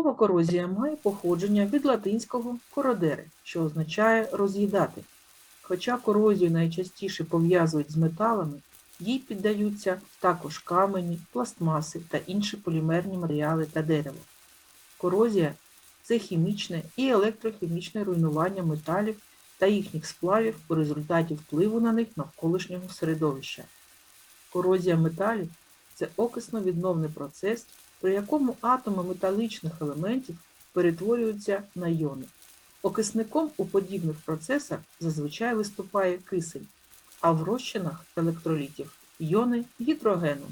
Слово корозія має походження від латинського кородере, що означає роз'їдати. Хоча корозію найчастіше пов'язують з металами, їй піддаються також камені, пластмаси та інші полімерні матеріали та дерево. Корозія це хімічне і електрохімічне руйнування металів та їхніх сплавів у результаті впливу на них навколишнього середовища. Корозія металів це окисно-відновний процес, при якому атоми металічних елементів перетворюються на йони. Окисником у подібних процесах зазвичай виступає кисень, а в розчинах електролітів йони гідрогену.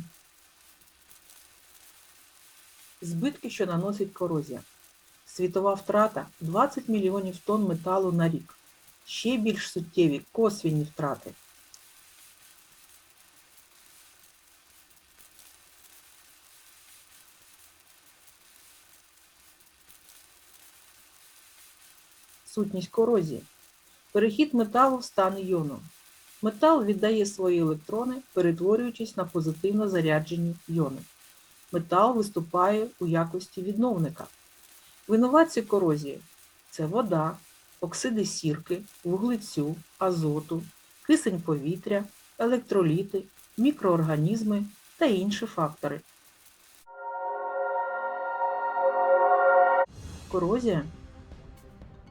Збитки, що наносить корозія. Світова втрата 20 мільйонів тонн металу на рік. Ще більш суттєві косвінні втрати. Сутність корозії. Перехід металу в стан іону. Метал віддає свої електрони, перетворюючись на позитивно заряджені іони. Метал виступає у якості відновника. Винуватці корозії це вода, оксиди сірки, вуглецю, азоту, кисень повітря, електроліти, мікроорганізми та інші фактори. Корозія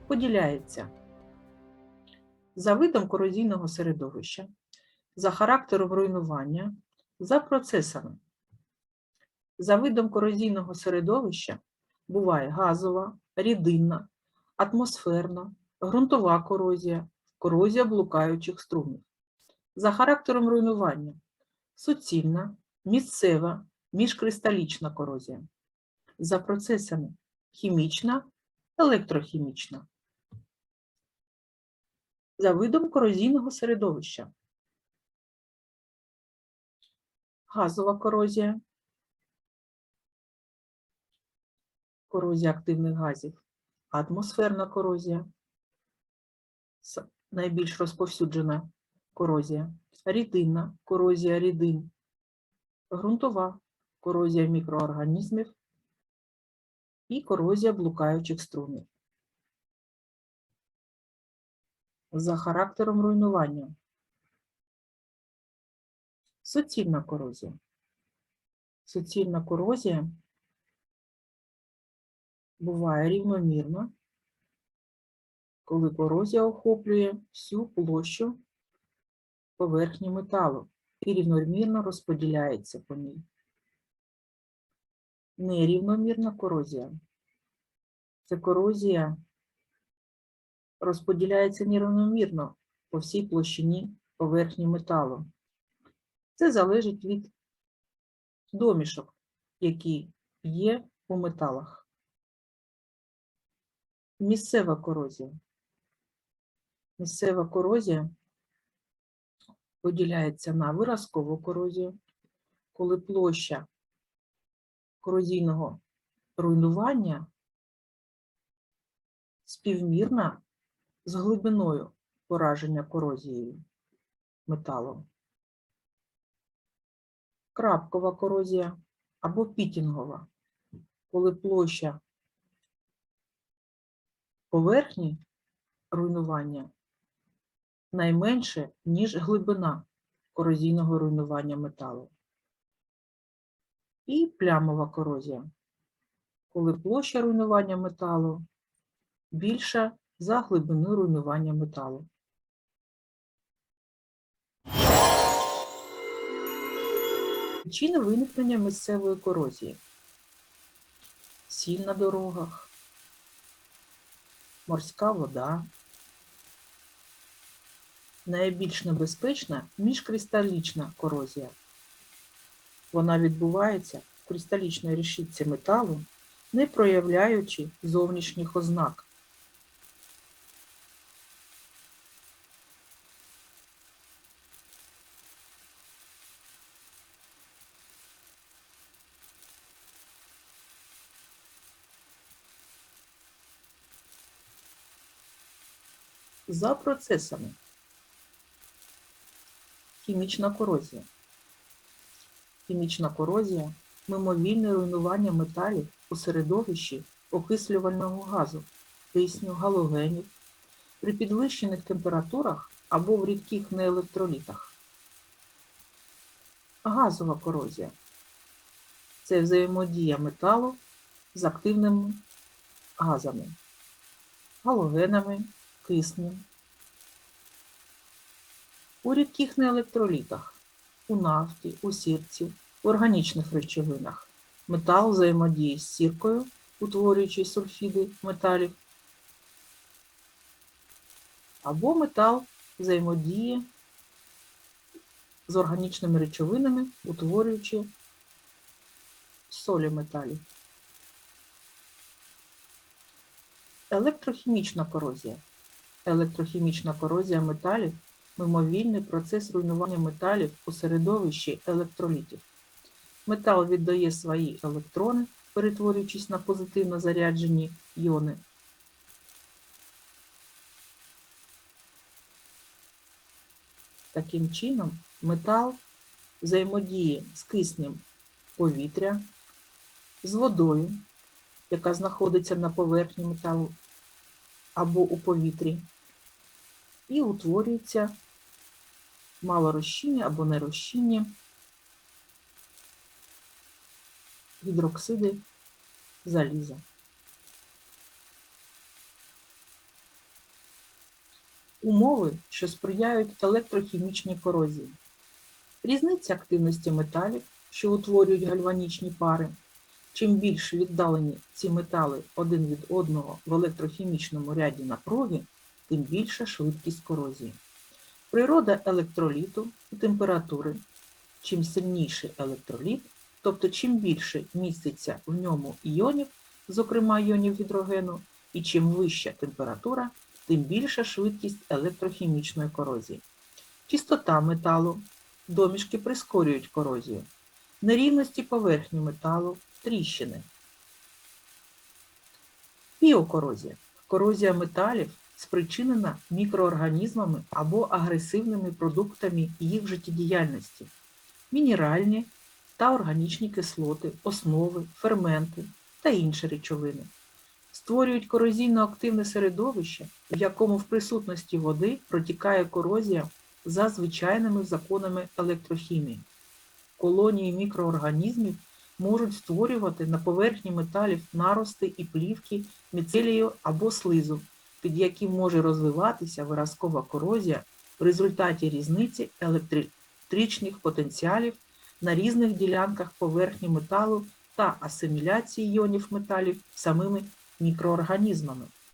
поділяється за видом корозійного середовища, за характером руйнування, за процесами. За видом корозійного середовища буває газова, рідинна, атмосферна, ґрунтова корозія, корозія блукаючих струмів. За характером руйнування суцільна, місцева, міжкристалічна корозія. За процесами хімічна, електрохімічна. За видом корозійного середовища. Газова корозія, корозія активних газів, атмосферна корозія, найбільш розповсюджена корозія, рідинна корозія рідин, ґрунтова корозія мікроорганізмів. І корозія блукаючих струмів. За характером руйнування. Суцільна корозія. Суцільна корозія буває рівномірно, коли корозія охоплює всю площу поверхні металу і рівномірно розподіляється по ній. Нерівномірна корозія. Це корозія розподіляється нерівномірно по всій площині поверхні металу. Це залежить від домішок, які є у металах. Місцева корозія. Місцева корозія поділяється на виразкову корозію, коли площа корозійного руйнування співмірна з глибиною пораження корозією металу. Крапкова корозія або пітінгова, коли площа поверхні руйнування найменше, ніж глибина корозійного руйнування металу. І плямова корозія, коли площа руйнування металу більша за глибину руйнування металу. Причини виникнення місцевої корозії. Сіль на дорогах, морська вода. Найбільш небезпечна міжкристалічна корозія. Вона відбувається в кристалічній решітці металу, не проявляючи зовнішніх ознак. За процесами. Хімічна корозія. Хімічна корозія мимовільне руйнування металів у середовищі окислювального газу, кисню, галогенів при підвищених температурах або в рідких неелектролітах. Газова корозія це взаємодія металу з активними газами, галогенами, киснем. У рідких неелектролітах, у нафті, у сірці, в органічних речовинах метал взаємодіє з сіркою, утворюючи сульфіди металів, або метал взаємодіє з органічними речовинами, утворюючи солі металів. Електрохімічна корозія. Електрохімічна корозія металів мимовільний процес руйнування металів у середовищі електролітів. Метал віддає свої електрони, перетворюючись на позитивно заряджені іони. Таким чином, метал взаємодіє з киснем повітря, з водою, яка знаходиться на поверхні металу або у повітрі, і утворюється малорозчинні або нерозчинні гідроксиди заліза. Умови, що сприяють електрохімічній корозії. Різниця активності металів, що утворюють гальванічні пари. Чим більш віддалені ці метали один від одного в електрохімічному ряді напруги, тим більша швидкість корозії. Природа електроліту і температури. Чим сильніший електроліт, тобто чим більше міститься в ньому іонів, зокрема іонів гідрогену, і чим вища температура, тим більша швидкість електрохімічної корозії. Чистота металу. Домішки прискорюють корозію. Нерівності поверхні металу, тріщини. Біокорозія. Корозія металів спричинена мікроорганізмами або агресивними продуктами їх життєдіяльності. Мінеральні та органічні кислоти, основи, ферменти та інші речовини. Створюють корозійно-активне середовище, в якому в присутності води протікає корозія за звичайними законами електрохімії. Колонії мікроорганізмів можуть створювати на поверхні металів нарости і плівки міцелію або слизу, під яким може розвиватися виразкова корозія в результаті різниці електричних потенціалів на різних ділянках поверхні металу та асиміляції іонів металів самими мікроорганізмами.